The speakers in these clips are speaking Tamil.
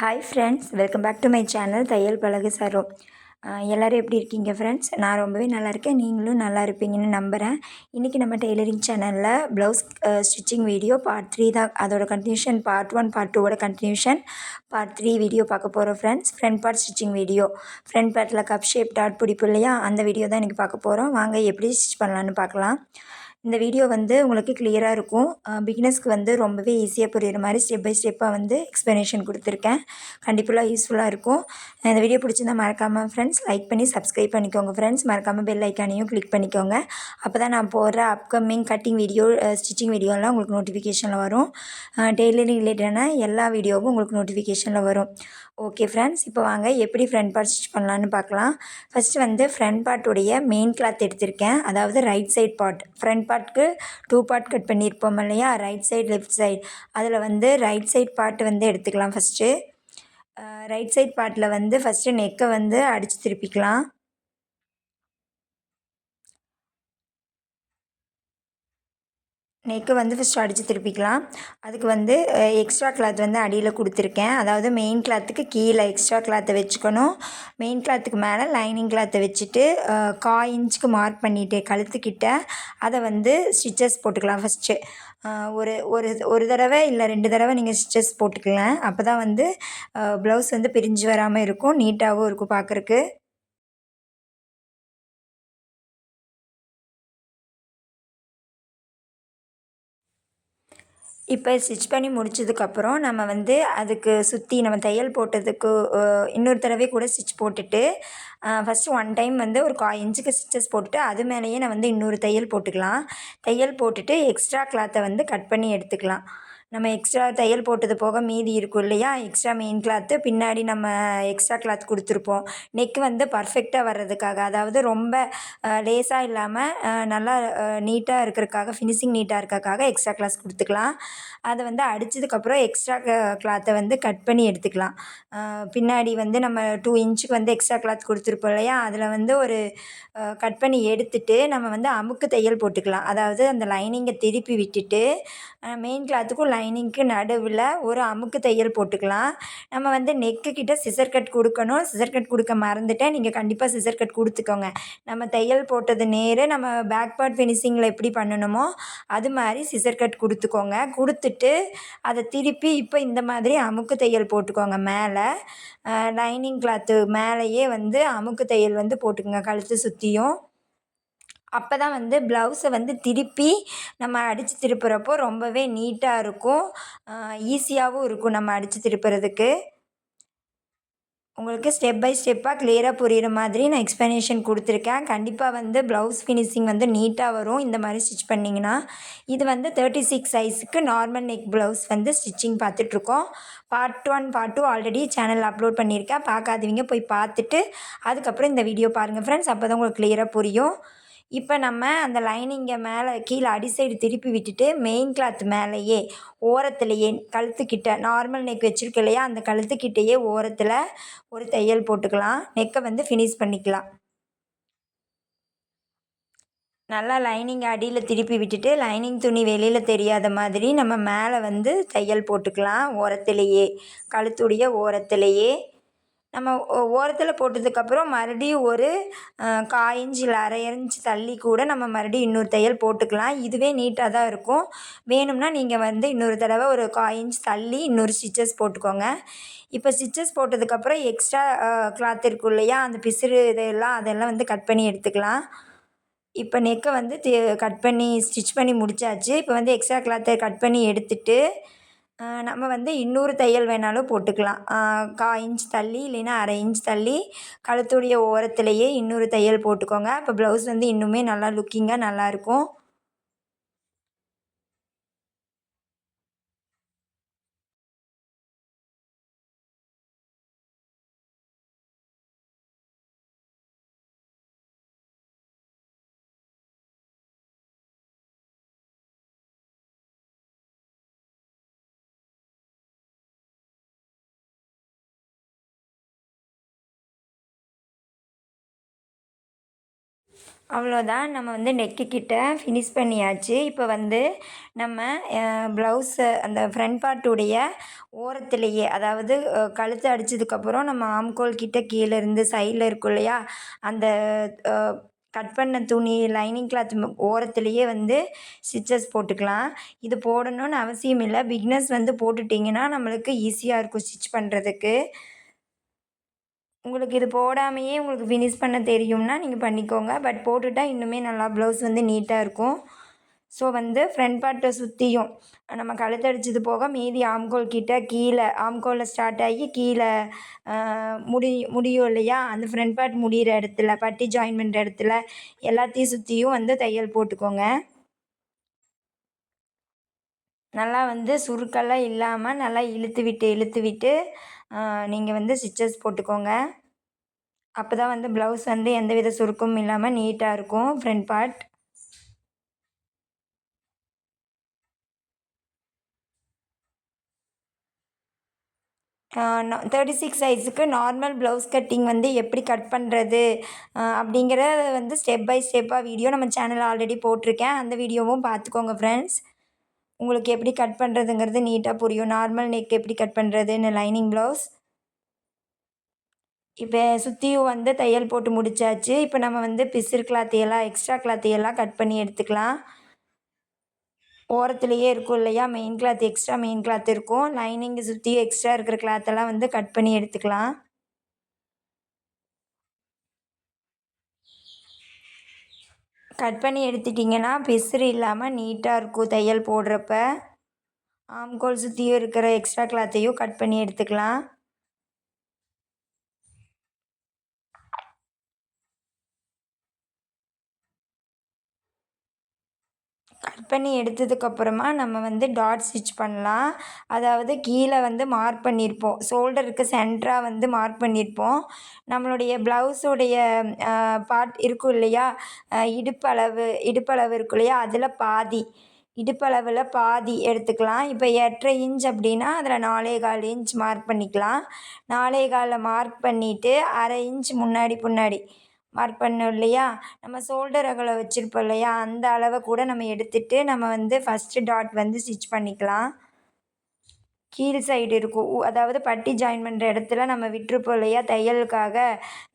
Hi friends welcome back to my channel தையல் பழகு சரோ எல்லோரும் எப்படி இருக்கீங்க ஃப்ரெண்ட்ஸ் நான் ரொம்பவே நல்லா இருக்கேன். நீங்களும் நல்லா இருப்பீங்கன்னு நம்புகிறேன் இன்றைக்கி நம்ம டெய்லரிங் சேனலில் blouse stitching video part three தான். அதோட கண்டினியூஷன் பார்ட் ஒன் பார்ட் டூவோட கண்டினியூஷன் பார்ட் த்ரீ வீடியோ பார்க்க போகிறோம் friends front part stitching video front பார்ட்டில் கப் ஷேப் டாட் பிடிப்பு இல்லையா? அந்த வீடியோ தான் இன்றைக்கி பார்க்க போகிறோம் வாங்க எப்படி ஸ்டிச் பண்ணலான்னு பார்க்கலாம். இந்த வீடியோ வந்து உங்களுக்கு கிளியராக இருக்கும். பிகினர்ஸ்க்கு வந்து ரொம்பவே ஈஸியாக புரியுற மாதிரி ஸ்டெப் பை ஸ்டெப்பாக வந்து எக்ஸ்ப்ளனேஷன் கொடுத்துருக்கேன். கண்டிப்பாக யூஸ்ஃபுல்லாக இருக்கும். இந்த வீடியோ பிடிச்சிருந்தா மறக்காமல் ஃப்ரெண்ட்ஸ் லைக் பண்ணி சப்ஸ்கிரைப் பண்ணிக்கோங்க ஃப்ரெண்ட்ஸ் மறக்காமல் பெல் ஐக்கானையும் கிளிக் பண்ணிக்கோங்க. அப்போ தான் நான் போடுற அப்கமிங் கட்டிங் வீடியோ ஸ்டிச்சிங் வீடியோலாம் உங்களுக்கு நோட்டிஃபிகேஷனில் வரும். டெய்லரிங் ரிலேட்டடான எல்லா வீடியோவும் உங்களுக்கு நோட்டிஃபிகேஷனில் வரும். ஓகே ஃப்ரெண்ட்ஸ் இப்போ வாங்க. எப்படி ஃப்ரண்ட் பார்ட் ஸ்டிச் பண்ணலான்னு பார்க்கலாம். ஃபஸ்ட்டு வந்து ஃப்ரண்ட் பார்ட்டுடைய மெயின் கிளாத் எடுத்திருக்கேன். அதாவது ரைட் சைட் பார்ட் ஃப்ரண்ட் பார்ட்க்கு டூ பார்ட் கட் பண்ணியிருப்போம் இல்லையா? ரைட் சைடு லெஃப்ட் சைடு அதில் வந்து ரைட் சைட் பார்ட் வந்து எடுத்துக்கலாம் ஃபஸ்ட்டு ரைட் சைட் பார்ட்டில் வந்து ஃபஸ்ட்டு நெக்கை வந்து அடித்து திருப்பிக்கலாம். நெக்கு வந்து ஃபஸ்ட் அடித்து திருப்பிக்கலாம். அதுக்கு வந்து எக்ஸ்ட்ரா கிளாத் வந்து அடியில் கொடுத்துருக்கேன். அதாவது மெயின் கிளாத்துக்கு கீழே எக்ஸ்ட்ரா கிளாத்தை வச்சுக்கணும். மெயின் கிளாத்துக்கு மேலே லைனிங் கிளாத்தை வச்சுட்டு கா இன்ச்சுக்கு மார்க் பண்ணிவிட்டு கழுத்துக்கிட்ட அதை வந்து ஸ்டிச்சஸ் போட்டுக்கலாம் ஃபஸ்ட்டு ஒரு ஒரு ஒரு தடவை இல்லை ரெண்டு தடவை நீங்கள் ஸ்டிச்சஸ் போட்டுக்கலாம். அப்போ தான் வந்து ப்ளவுஸ் வந்து பிரிஞ்சு வராமல் இருக்கும். நீட்டாகவும் இருக்கும் பார்க்குறக்கு இப்போ ஸ்டிச் பண்ணி முடிச்சதுக்கப்புறம் நம்ம வந்து அதுக்கு சுற்றி நம்ம தையல் போட்டதுக்கு இன்னொரு தடவை கூட ஸ்டிச் போட்டுட்டு ஃபஸ்ட்டு ஒன் டைம் வந்து ஒரு கா இன்ச்சுக்கு ஸ்டிச்சஸ் போட்டுட்டு அது மேலேயே நான் வந்து இன்னொரு தையல் போட்டுக்கலாம். தையல் போட்டுட்டு எக்ஸ்ட்ரா கிளாத்தை வந்து கட் பண்ணி எடுத்துக்கலாம். நம்ம எக்ஸ்ட்ரா தையல் போட்டது போக மீதி இருக்கும் இல்லையா? எக்ஸ்ட்ரா மெயின் கிளாத்து பின்னாடி நம்ம எக்ஸ்ட்ரா கிளாத் கொடுத்துருப்போம். நெக் வந்து பர்ஃபெக்டாக வர்றதுக்காக அதாவது ரொம்ப லேஸாக இல்லாமல் நல்லா நீட்டாக இருக்கிறதுக்காக ஃபினிஷிங் நீட்டாக இருக்கிறதுக்காக எக்ஸ்ட்ரா கிளாஸ் கொடுத்துக்கலாம். அதை வந்து அடித்ததுக்கப்புறம் எக்ஸ்ட்ரா கிளாத்தை வந்து கட் பண்ணி எடுத்துக்கலாம். பின்னாடி வந்து நம்ம டூ இன்ச்சுக்கு வந்து எக்ஸ்ட்ரா கிளாத் கொடுத்துருப்போம் இல்லையா? அதில் வந்து ஒரு கட் பண்ணி எடுத்துட்டு நம்ம வந்து அமுக்கு தையல் போட்டுக்கலாம். அதாவது அந்த லைனிங்கை திருப்பி விட்டுட்டு மெயின் கிளாத்துக்கும் லைனிங்க்கு நடுவில் ஒரு அமுக்கு தையல் போட்டுக்கலாம். நம்ம வந்து நெக்கு கிட்ட சிசர் கட் கொடுக்கணும். சிசர் கட் கொடுக்க மறந்துட்டேன். நீங்கள் கண்டிப்பாக சிசர் கட் கொடுத்துக்கோங்க. நம்ம தையல் போட்டது நேரு நம்ம பேக் பார்ட் ஃபினிஷிங்கில் எப்படி பண்ணணுமோ அது மாதிரி சிசர் கட் கொடுத்துக்கோங்க. கொடுத்துட்டு அதை திருப்பி இப்போ இந்த மாதிரி அமுக்கு தையல் போட்டுக்கோங்க மேலே. லைனிங் கிளாத்து மேலேயே வந்து அமுக்கு தையல் வந்து போட்டுக்கோங்க. கழுத்து சுற்றியும் அப்போ தான் வந்து ப்ளவுஸை வந்து திருப்பி நம்ம அடித்து திருப்புறப்போ ரொம்பவே நீட்டாக இருக்கும். ஈஸியாகவும் இருக்கும் நம்ம அடித்து திருப்புறதுக்கு. உங்களுக்கு ஸ்டெப் பை ஸ்டெப்பாக கிளியராக புரிகிற மாதிரி நான் எக்ஸ்ப்ளனேஷன் கொடுத்துருக்கேன். கண்டிப்பாக வந்து ப்ளவுஸ் ஃபினிஷிங் வந்து நீட்டாக வரும். இந்த மாதிரி ஸ்டிச் பண்ணிங்கன்னா இது வந்து தேர்ட்டி சிக்ஸ் சைஸுக்கு நார்மல் நெக் ப்ளவுஸ் வந்து ஸ்டிச்சிங் பார்த்துட்ருக்கோம். Part one part two already channel upload பண்ணியிருக்கேன். பார்க்காதவங்க போய் பார்த்துட்டு அதுக்கப்புறம் இந்த வீடியோ பாருங்கள் ஃப்ரெண்ட்ஸ் அப்போ தான் உங்களுக்கு கிளியராக புரியும். இப்போ நம்ம அந்த லைனிங்கை மேலே கீழே அடி சைடு திருப்பி விட்டுட்டு மெயின் கிளாத் மேலேயே ஓரத்துலையே கழுத்துக்கிட்ட நார்மல் நெக் வச்சுருக்க இல்லையா? அந்த கழுத்துக்கிட்டேயே ஓரத்தில் ஒரு தையல் போட்டுக்கலாம். நெக்கை வந்து ஃபினிஷ் பண்ணிக்கலாம். நல்லா லைனிங் அடியில் திருப்பி விட்டுட்டு லைனிங் துணி வெளியில் தெரியாத மாதிரி நம்ம மேலே வந்து தையல் போட்டுக்கலாம். ஓரத்துலேயே கழுத்துடைய ஓரத்துலேயே. நம்ம ஓரத்தில் போட்டதுக்கப்புறம் மறுபடியும் ஒரு கால் இன்ச் இல்லை அரை இன்ச் தள்ளி கூட நம்ம மறுபடியும் இன்னொரு தையல் போட்டுக்கலாம். இதுவே நீட்டாக தான் இருக்கும். வேணும்னா நீங்கள் வந்து இன்னொரு தடவை ஒரு கால் இன்ச் தள்ளி இன்னொரு ஸ்டிச்சஸ் போட்டுக்கோங்க. இப்போ ஸ்டிச்சஸ் போட்டதுக்கப்புறம் எக்ஸ்ட்ரா கிளாத் இருக்கும் இல்லையா? அந்த பிசுறு இதெல்லாம் அதெல்லாம் வந்து கட் பண்ணி எடுத்துக்கலாம். இப்போ நெக்கை வந்து கட் பண்ணி ஸ்டிச் பண்ணி முடித்தாச்சு இப்போ வந்து எக்ஸ்ட்ரா கிளாத்தை கட் பண்ணி எடுத்துட்டு நம்ம வந்து இன்னொரு தையல் வேணாலும் போட்டுக்கலாம். கா இன்ச் தள்ளி இல்லைன்னா அரை இன்ச் தள்ளி கழுத்துடைய ஓரத்துலேயே இன்னொரு தையல் போட்டுக்கோங்க. அப்போ ப்ளவுஸ் வந்து இன்னுமே நல்லா லுக்கிங்காக நல்லாயிருக்கும் அவ்வளோதான். நம்ம வந்து நெக்கு கிட்ட ஃபினிஷ் பண்ணியாச்சு. இப்போ வந்து நம்ம ப்ளவுஸை அந்த ஃப்ரண்ட் பார்ட்டுடைய ஓரத்துலேயே அதாவது கழுத்து அடித்ததுக்கப்புறம் நம்ம ஆம்கோல் கிட்ட கீழே இருந்து சைடில் இருக்கும் இல்லையா? அந்த கட் பண்ண துணி லைனிங் கிளாத் ஓரத்துலேயே வந்து ஸ்டிச்சஸ் போட்டுக்கலாம். இது போடணும்னு அவசியம் இல்லை. பிக்னஸ் வந்து போட்டுட்டிங்கன்னா நம்மளுக்கு ஈஸியாக இருக்கும் ஸ்டிச் பண்ணுறதுக்கு உங்களுக்கு இது போடாமையே உங்களுக்கு ஃபினிஷ் பண்ண தெரியும்னா நீங்கள் பண்ணிக்கோங்க. பட் போட்டுட்டா இன்னுமே நல்லா ப்ளவுஸ் வந்து நீட்டாக இருக்கும். ஸோ வந்து ஃப்ரண்ட் பார்ட்டை சுற்றியும் நம்ம கழுத்தடிச்சது போக மீதி ஆம்கோல் கிட்ட கீழே ஆம்கோலில் ஸ்டார்ட் ஆகி கீழே முடி முடியும் இல்லையா? அந்த ஃப்ரண்ட் பார்ட் முடிகிற இடத்துல பட்டி ஜாயின் பண்ணுற இடத்துல எல்லாத்தையும் சுற்றியும் வந்து தையல் போட்டுக்கோங்க. நல்லா வந்து சுருக்கெல்லாம் இல்லாமல் நல்லா இழுத்து விட்டு இழுத்து விட்டு நீங்கள் வந்து ஸ்டிச்சஸ் போட்டுக்கோங்க. அப்போ தான் வந்து ப்ளவுஸ் வந்து எந்த வித சுருக்கமும் இல்லாமல் நீட்டாக இருக்கும் ஃப்ரண்ட் பார்ட் தேர்ட்டி சிக்ஸ் சைஸுக்கு நார்மல் ப்ளவுஸ் கட்டிங் வந்து எப்படி கட் பண்ணுறது அப்படிங்கிறத வந்து ஸ்டெப் பை ஸ்டெப்பாக வீடியோ நம்ம சேனலில் ஆல்ரெடி போட்டிருக்கேன். அந்த வீடியோவும் பார்த்துக்கோங்க ஃப்ரெண்ட்ஸ் உங்களுக்கு எப்படி கட் பண்ணுறதுங்கிறது நீட்டாக புரியும். நார்மல் நெக் எப்படி கட் பண்ணுறதுன்னு லைனிங் ப்ளவுஸ் இப்போ சுற்றியும் வந்து தையல் போட்டு முடித்தாச்சு இப்போ நம்ம வந்து பிசிறு கிளாத்தையெல்லாம் எக்ஸ்ட்ரா கிளாத்தையெல்லாம் கட் பண்ணி எடுத்துக்கலாம். ஓரத்துலேயே இருக்கும் இல்லையா? Main cloth extra main cloth இருக்கும். லைனிங்கை சுற்றியும் எக்ஸ்ட்ரா இருக்கிற கிளாத்தெல்லாம் வந்து கட் பண்ணி எடுத்துக்கலாம். கட் பண்ணி எடுத்துட்டிங்கன்னா பிசுறு இல்லாமல் நீட்டாக இருக்கும் தையல் போடுறப்ப. ஆம்கோல் சுற்றியும் இருக்கிற எக்ஸ்ட்ரா கிளாத்தையும் கட் பண்ணி எடுத்துக்கலாம் கட் பண்ணி எடுத்ததுக்கப்புறமா நம்ம வந்து டாட் ஸ்டிச் பண்ணலாம். அதாவது கீழே வந்து மார்க் பண்ணியிருப்போம். ஷோல்டருக்கு சென்டராக வந்து மார்க் பண்ணியிருப்போம். நம்மளுடைய ப்ளவுஸுடைய பார்ட் இருக்கும் இல்லையா? இடுப்பளவு இடுப்பளவு இருக்கும் இல்லையா? அதில் பாதி. இடுப்பளவில் பாதி எடுத்துக்கலாம். இப்போ எட்டரை இன்ச் அப்படின்னா அதில் நாலே கால் இன்ச் மார்க் பண்ணிக்கலாம். நாலே காலில் மார்க் பண்ணிவிட்டு அரை இன்ச் முன்னாடி பின்னாடி. மார்க் பண்ணோம் இல்லையா? நம்ம ஷோல்டர் அகலம் வச்சுருப்போம் இல்லையா? அந்த அளவை கூட நம்ம எடுத்துகிட்டு நம்ம வந்து ஃபஸ்ட்டு டாட் வந்து ஸ்டிச் பண்ணிக்கலாம். கீழ் சைடு இருக்கும். அதாவது பட்டி ஜாயின் பண்ணுற இடத்துல நம்ம விட்டுருப்போம் இல்லையா? தையலுக்காக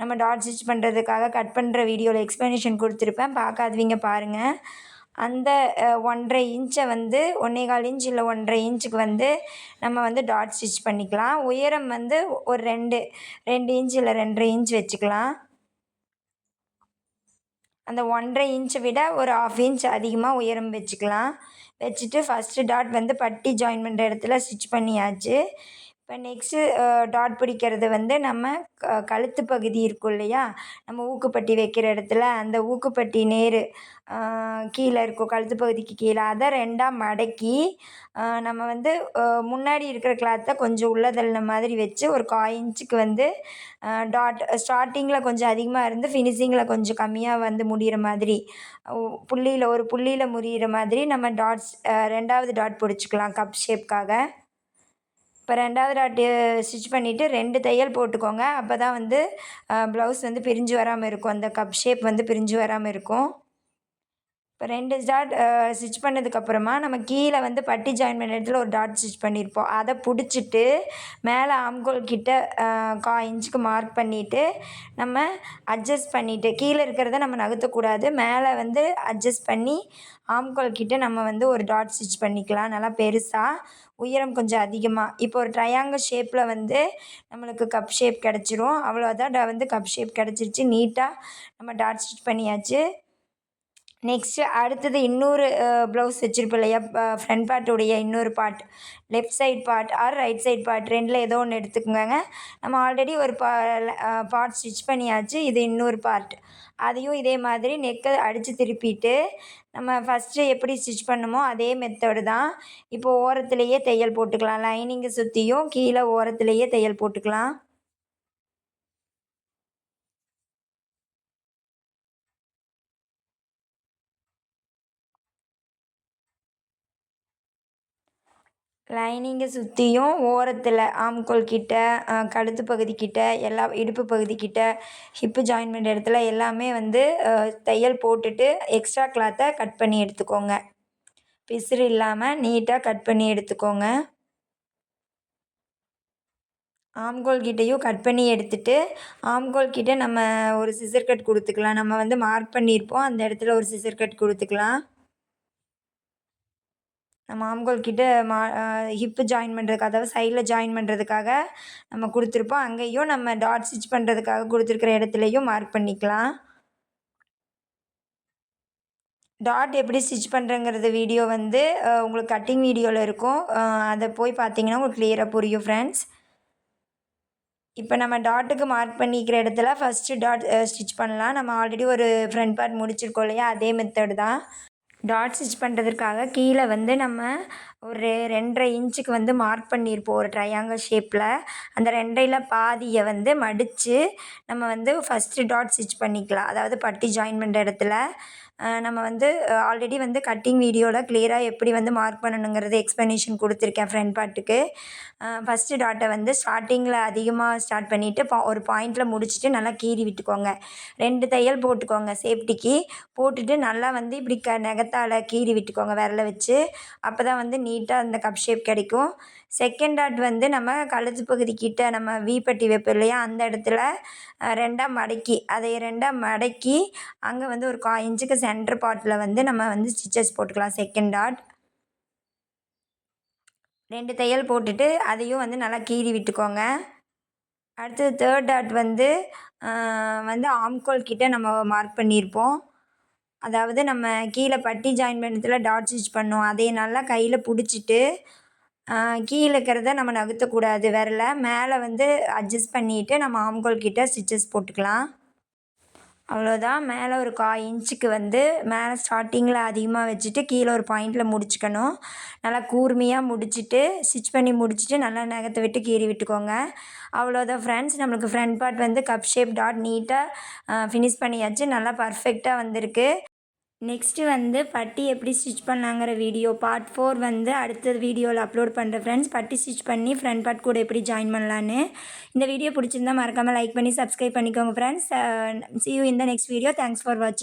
நம்ம டாட் ஸ்டிச் பண்ணுறதுக்காக கட் பண்ணுற வீடியோவில் எக்ஸ்ப்ளனேஷன் கொடுத்துருப்பேன். பார்க்காதவங்க பாருங்கள் அந்த ஒன்றரை இன்ச்சை வந்து ஒன்றே கால் இன்ச் இல்லை ஒன்றரை இன்ச்சுக்கு வந்து நம்ம வந்து டாட் ஸ்டிச் பண்ணிக்கலாம். உயரம் வந்து ஒரு ரெண்டு ரெண்டு இன்ச் இல்லை ரெண்டரை இன்ச் வச்சுக்கலாம். அந்த ஒன்றரை இன்ச்சை விட ஒரு ஆஃப் இன்ச் அதிகமாக உயரம் வச்சுக்கலாம். வச்சுட்டு ஃபஸ்ட்டு டாட் வந்து பட்டி ஜாயின் பண்ணுற இடத்துல ஸ்டிச் பண்ணியாச்சு. இப்போ நெக்ஸ்ட்டு டாட் பிடிக்கிறது வந்து நம்ம க கழுத்து பகுதி இருக்கும் இல்லையா? நம்ம ஊக்குப்பட்டி வைக்கிற இடத்துல அந்த ஊக்குப்பட்டி நேர் கீழே இருக்கும் கழுத்து பகுதிக்கு கீழே. அதை ரெண்டாக மடக்கி நம்ம வந்து முன்னாடி இருக்கிற கிளாத்தை கொஞ்சம் உள்ளதள்ள மாதிரி வச்சு ஒரு காயின்ச்சுக்கு வந்து டாட் ஸ்டார்டிங்கில் கொஞ்சம் அதிகமாக இருந்து ஃபினிஷிங்கில் கொஞ்சம் கம்மியாக வந்து முடிகிற மாதிரி புள்ளியில் ஒரு புள்ளியில் முடிகிற மாதிரி நம்ம டாட்ஸ் ரெண்டாவது டாட் பிடிச்சிக்கலாம் கப் ஷேப்க்காக இப்போ ரெண்டாவது டாட்டு ஸ்டிச் பண்ணிவிட்டு ரெண்டு தையல் போட்டுக்கோங்க. அப்போ தான் வந்து ப்ளவுஸ் வந்து பிரிஞ்சு வராமல் இருக்கும். அந்த கப் ஷேப் வந்து பிரிஞ்சு வராமல் இருக்கும். இப்போ ரெண்டு டாட் ஸ்டிச் பண்ணதுக்கப்புறமா நம்ம கீழே வந்து பட்டி ஜாயின் பண்ண இடத்துல ஒரு டாட் ஸ்டிச் பண்ணியிருப்போம். அதை பிடிச்சிட்டு மேலே ஆம்கோல் கிட்ட கா இன்ச்சுக்கு மார்க் பண்ணிவிட்டு நம்ம அட்ஜஸ்ட் பண்ணிவிட்டு கீழே இருக்கிறத நம்ம நகர்த்தக்கூடாது. மேலே வந்து அட்ஜஸ்ட் பண்ணி ஆம்கோல் கிட்ட நம்ம வந்து ஒரு டாட் ஸ்டிச் பண்ணிக்கலாம். நல்லா பெருசாக உயரம் கொஞ்சம் அதிகமாக இப்போ ஒரு ட்ரையாங்கிள் ஷேப்பில் வந்து நம்மளுக்கு கப் ஷேப் கிடச்சிரும். அவ்வளோதான் வந்து கப் ஷேப் கிடச்சிருச்சு. நீட்டாக நம்ம டாட் ஸ்டிச் பண்ணியாச்சு. நெக்ஸ்ட்டு அடுத்தது இன்னொரு ப்ளவுஸ் வச்சுருப்போம் இல்லையா? ஃப்ரண்ட் பார்ட்டுடைய இன்னொரு part left side part or right side part ரெண்டில் ஏதோ ஒன்று எடுத்துக்கோங்க. நம்ம ஆல்ரெடி ஒரு பா பார்ட் ஸ்டிச் பண்ணியாச்சு. இது இன்னொரு பார்ட் அதையும் இதே மாதிரி நெக்கை அடித்து திருப்பிட்டு நம்ம ஃபஸ்ட்டு எப்படி ஸ்டிச் பண்ணுமோ அதே மெத்தடு தான். இப்போது ஓரத்துலேயே தையல் போட்டுக்கலாம். லைனிங்கை சுற்றியும் கீழே ஓரத்துலேயே தையல் போட்டுக்கலாம். லைனிங்கை சுற்றியும் ஓரத்தில் ஆம்கோல் கிட்ட கழுத்து பகுதி கிட்ட எல்லா இடுப்பு பகுதி கிட்ட ஹிப்பு ஜாயின்மெண்ட் இடத்துல எல்லாமே வந்து தையல் போட்டுட்டு எக்ஸ்ட்ரா கிளாத்தை கட் பண்ணி எடுத்துக்கோங்க. பிசுறு இல்லாமல் நீட்டாக கட் பண்ணி எடுத்துக்கோங்க. ஆம்கோல் கிட்டேயும் கட் பண்ணி எடுத்துட்டு ஆம்கோல் கிட்ட நம்ம ஒரு சிசர் கட் கொடுத்துக்கலாம். நம்ம வந்து மார்க் பண்ணியிருப்போம். அந்த இடத்துல ஒரு சிசர் கட் கொடுத்துக்கலாம். நம்ம ஆம்கோல் கிட்ட மா ஹிப்பு ஜாயின் பண்ணுறதுக்கு அதாவது சைடில் ஜாயின் பண்ணுறதுக்காக நம்ம கொடுத்துருப்போம். அங்கேயும் நம்ம டாட் ஸ்டிச் பண்ணுறதுக்காக கொடுத்துருக்குற இடத்துலையும் மார்க் பண்ணிக்கலாம். டாட் எப்படி ஸ்டிச் பண்ணுறங்கிறது வீடியோ வந்து உங்களுக்கு கட்டிங் வீடியோவில் இருக்கும். அதை போய் பார்த்தீங்கன்னா உங்களுக்கு கிளியராக புரியும் ஃப்ரெண்ட்ஸ் இப்போ நம்ம டாட்டுக்கு மார்க் பண்ணிக்கிற இடத்துல ஃபஸ்ட்டு டாட் ஸ்டிச் பண்ணலாம். நம்ம ஆல்ரெடி ஒரு ஃப்ரண்ட் பார்ட் முடிச்சிருக்கோம் இல்லையா? அதே மெத்தடு தான். டாட் ஸ்டிச் பண்ணுறதுக்காக கீழே வந்து நம்ம ஒரு ரெண்டரை இன்ச்சுக்கு வந்து மார்க் பண்ணியிருப்போம் ஒரு ட்ரையாங்கிள் ஷேப்பில் அந்த ரெண்டையில் பாதியை வந்து மடித்து நம்ம வந்து ஃபஸ்ட்டு டாட் ஸ்டிச் பண்ணிக்கலாம். அதாவது பட்டி ஜாயின் பண்ணுற இடத்துல. நம்ம வந்து ஆல்ரெடி வந்து கட்டிங் வீடியோவில் கிளியராக எப்படி வந்து மார்க் பண்ணணுங்கிறது எக்ஸ்ப்ளனேஷன் கொடுத்துருக்கேன் ஃப்ரெண்ட் பார்ட்டுக்கு ஃபஸ்ட்டு டாட்டை வந்து ஸ்டார்டிங்கில் அதிகமாக ஸ்டார்ட் பண்ணிவிட்டு பா ஒரு பாயிண்டில் முடிச்சுட்டு நல்லா கீறி விட்டுக்கோங்க. ரெண்டு தையல் போட்டுக்கோங்க சேஃப்டிக்கு போட்டுட்டு நல்லா வந்து இப்படி க நெகத்தால் கீறி விட்டுக்கோங்க விரல வச்சு. அப்போ தான் வந்து நீட்டாக அந்த கப் ஷேப் கிடைக்கும். செகண்ட் டாட் வந்து நம்ம கழுத்து பகுதிக்கிட்ட நம்ம வீப்பட்டி வைப்போம் இல்லையா? அந்த இடத்துல ரெண்டாக மடக்கி அதை ரெண்டாக மடக்கி அங்கே வந்து ஒரு கா இன்ச்சுக்கு சென்டர் பார்ட்டில் வந்து நம்ம வந்து ஸ்டிச்சஸ் போட்டுக்கலாம். செகண்ட் டாட் ரெண்டு தையல் போட்டுட்டு அதையும் வந்து நல்லா கீறி விட்டுக்கோங்க. அடுத்தது தேர்ட் டாட் வந்து வந்து ஆம்கோல் கிட்ட நம்ம மார்க் பண்ணியிருப்போம். அதாவது நம்ம கீழே பட்டி ஜாயின் பண்ணத்துல டாட் ஸ்டிச் பண்ணோம். அதை நல்லா கையில் பிடிச்சிட்டு கீழே இருக்கிறத நம்ம நகர்த்தக்கூடாது. விரல மேலே வந்து அட்ஜஸ்ட் பண்ணிவிட்டு நம்ம ஆம்கோல் கிட்ட ஸ்டிச்சஸ் போட்டுக்கலாம். அவ்வளோதான் மேலே ஒரு கா இன்ச்சுக்கு வந்து மேலே ஸ்டார்டிங்கில் அதிகமாக வச்சுட்டு கீழே ஒரு பாயிண்டில் முடிச்சுக்கணும். நல்லா கூர்மையாக முடிச்சுட்டு ஸ்டிச் பண்ணி முடிச்சுட்டு நல்லா நகத்தை விட்டு கீறி விட்டுக்கோங்க. அவ்வளோதான் ஃப்ரெண்ட்ஸ் நம்மளுக்கு ஃப்ரண்ட் பார்ட் வந்து கப் ஷேப் டாட் நீட்டாக ஃபினிஷ் பண்ணியாச்சு. நல்லா பர்ஃபெக்டாக வந்திருக்கு. நெக்ஸ்ட்டு வந்து பட்டி எப்படி ஸ்டிச் பண்ணாங்கிற வீடியோ. பார்ட் ஃபோர் வந்து அடுத்த வீடியோவில் அப்லோட் பண்ணுறேன் ஃப்ரெண்ட்ஸ் பட்டி ஸ்டிச் பண்ணி ஃப்ரண்ட் பார்ட் கூட எப்படி ஜாயின் பண்ணலான்னு. இந்த வீடியோ பிடிச்சிருந்தா மறக்காமல் லைக் பண்ணி சப்ஸ்கிரைப் பண்ணிக்கோங்க friends see you in the next video thanks for வாட்சிங்